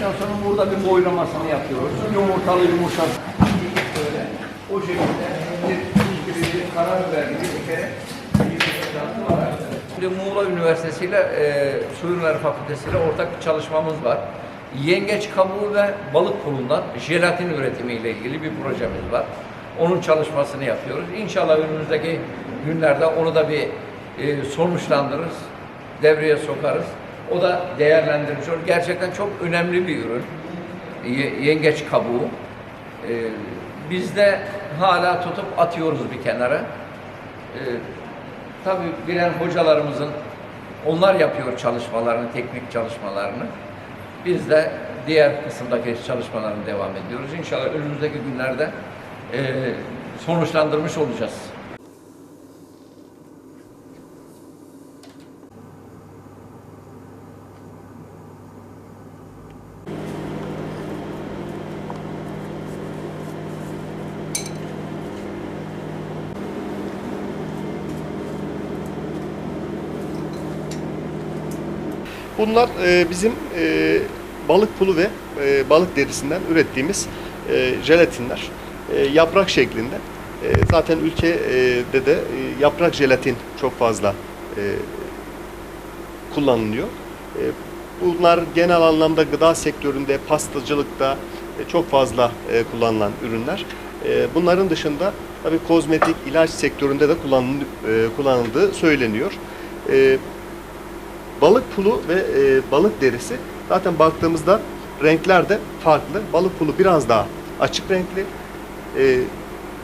sonra burada bir boylamasını yapıyoruz. Yumurtalı yumurta. Böyle o şekilde bir bir karar verdik. Bir kere Muğla Üniversitesi ile e, Su Ürünleri Fakültesi ile ortak bir çalışmamız var. Yengeç kabuğu ve balık pulundan jelatin üretimi ile ilgili bir projemiz var. Onun çalışmasını yapıyoruz. İnşallah önümüzdeki günlerde onu da bir e, sonuçlandırırız, devreye sokarız. O da değerlendirilmiş olur. Gerçekten çok önemli bir ürün. Ye- yengeç kabuğu. E, biz de hala tutup atıyoruz bir kenara. E, Tabii bilen hocalarımızın onlar yapıyor çalışmalarını, teknik çalışmalarını. Biz de diğer kısımdaki çalışmalarına devam ediyoruz. İnşallah önümüzdeki günlerde eee, sonuçlandırmış olacağız. Bunlar e, bizim e, balık pulu ve e, balık derisinden ürettiğimiz e, jelatinler. E, yaprak şeklinde. E, zaten ülkede de e, yaprak jelatin çok fazla e, kullanılıyor. E, bunlar genel anlamda gıda sektöründe, pastacılıkta e, çok fazla e, kullanılan ürünler. E, bunların dışında tabii kozmetik, ilaç sektöründe de e, kullanıldığı söyleniyor. E, Balık pulu ve e, balık derisi zaten baktığımızda renkler de farklı. Balık pulu biraz daha açık renkli. E,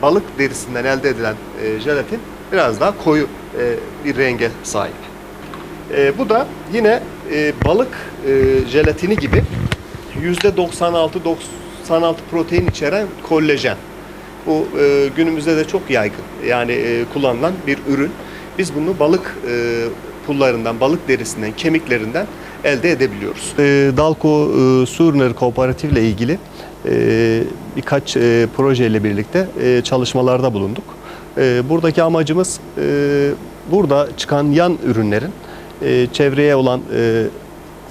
balık derisinden elde edilen e, jelatin biraz daha koyu e, bir renge sahip. E, bu da yine e, balık e, jelatini gibi %96-96 protein içeren kollajen. Bu e, günümüzde de çok yaygın yani e, kullanılan bir ürün. Biz bunu balık e, pullarından, balık derisinden, kemiklerinden elde edebiliyoruz. E, Dalko e, Su Kooperatif ile ilgili e, birkaç e, projeyle birlikte e, çalışmalarda bulunduk. E, buradaki amacımız e, burada çıkan yan ürünlerin e, çevreye olan e,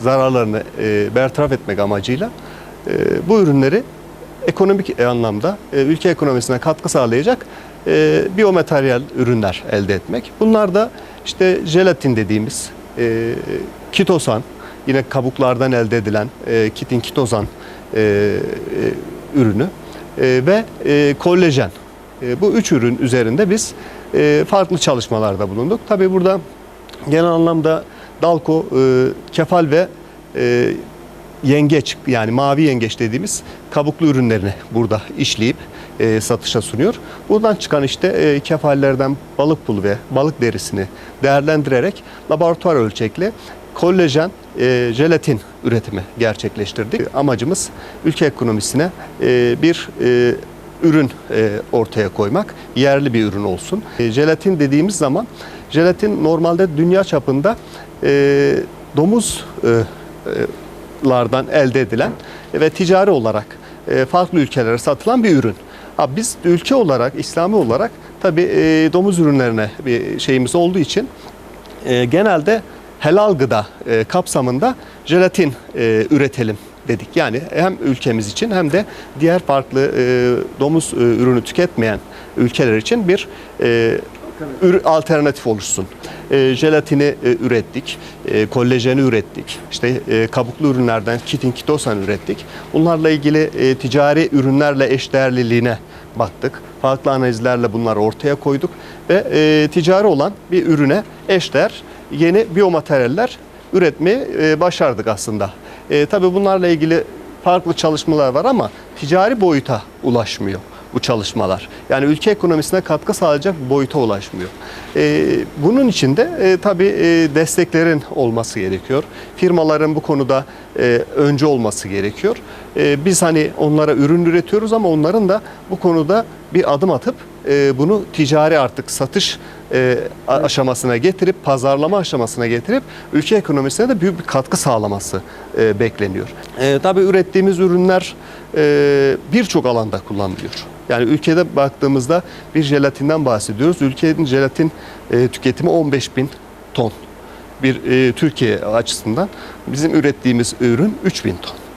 zararlarını e, bertaraf etmek amacıyla e, bu ürünleri ekonomik anlamda e, ülke ekonomisine katkı sağlayacak e, biyomateryal ürünler elde etmek. Bunlar da işte jelatin dediğimiz e, kitosan, yine kabuklardan elde edilen e, kitin kitozan e, e, ürünü e, ve e, kollajen. E, bu üç ürün üzerinde biz e, farklı çalışmalarda bulunduk. Tabii burada genel anlamda Dalko, e, kefal ve e, yengeç yani mavi yengeç dediğimiz kabuklu ürünlerini burada işleyip e, satışa sunuyor. Buradan çıkan işte e, kefallerden balık pulu ve balık derisini değerlendirerek laboratuvar ölçekli kollajen, e, jelatin üretimi gerçekleştirdik. Amacımız ülke ekonomisine e, bir e, ürün e, ortaya koymak, yerli bir ürün olsun. E, jelatin dediğimiz zaman, jelatin normalde dünya çapında e, domuz e, e, elde edilen ve ticari olarak e, farklı ülkelere satılan bir ürün. Ha, biz ülke olarak, İslami olarak tabii e, domuz ürünlerine bir şeyimiz olduğu için e, genelde helal gıda e, kapsamında jelatin e, üretelim dedik. Yani hem ülkemiz için hem de diğer farklı e, domuz e, ürünü tüketmeyen ülkeler için bir e, alternatif oluşsun. E, jelatini e, ürettik, e, kollajeni ürettik, işte e, kabuklu ürünlerden kitin kitosan ürettik. Bunlarla ilgili e, ticari ürünlerle eşdeğerliliğine baktık. Farklı analizlerle bunları ortaya koyduk ve e, ticari olan bir ürüne eşdeğer yeni biyomateryaller üretmeyi e, başardık aslında. E, tabii bunlarla ilgili farklı çalışmalar var ama ticari boyuta ulaşmıyor bu çalışmalar. Yani ülke ekonomisine katkı sağlayacak boyuta ulaşmıyor. E, bunun için de e, tabii e, desteklerin olması gerekiyor. Firmaların bu konuda e, önce olması gerekiyor. E, biz hani onlara ürün üretiyoruz ama onların da bu konuda bir adım atıp e, bunu ticari artık satış e, aşamasına getirip pazarlama aşamasına getirip ülke ekonomisine de büyük bir katkı sağlaması e, bekleniyor. E, tabii ürettiğimiz ürünler e, birçok alanda kullanılıyor. Yani ülkede baktığımızda bir jelatinden bahsediyoruz. Ülkenin jelatin e, tüketimi 15 bin ton. Bir e, Türkiye açısından bizim ürettiğimiz ürün 3 bin ton.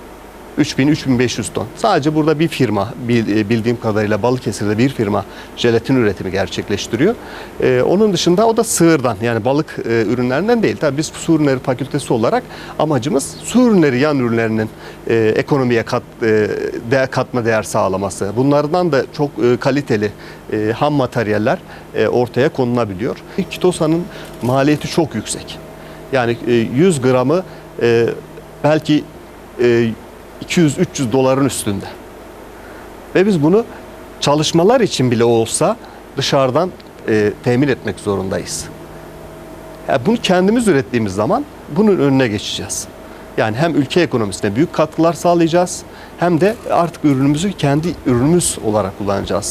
3000-3500 ton. Sadece burada bir firma e, bildiğim kadarıyla Balıkesir'de bir firma jelatin üretimi gerçekleştiriyor. Ee, onun dışında o da sığırdan yani balık e, ürünlerinden değil. Tabii biz su ürünleri fakültesi olarak amacımız su ürünleri yan ürünlerinin e, ekonomiye kat, e, değer, katma değer sağlaması. Bunlardan da çok e, kaliteli e, ham materyaller e, ortaya konulabiliyor. Kitosa'nın maliyeti çok yüksek. Yani e, 100 gramı e, belki e, 200-300 doların üstünde. Ve biz bunu çalışmalar için bile olsa dışarıdan e, temin etmek zorundayız. Ya bunu kendimiz ürettiğimiz zaman bunun önüne geçeceğiz. Yani hem ülke ekonomisine büyük katkılar sağlayacağız hem de artık ürünümüzü kendi ürünümüz olarak kullanacağız.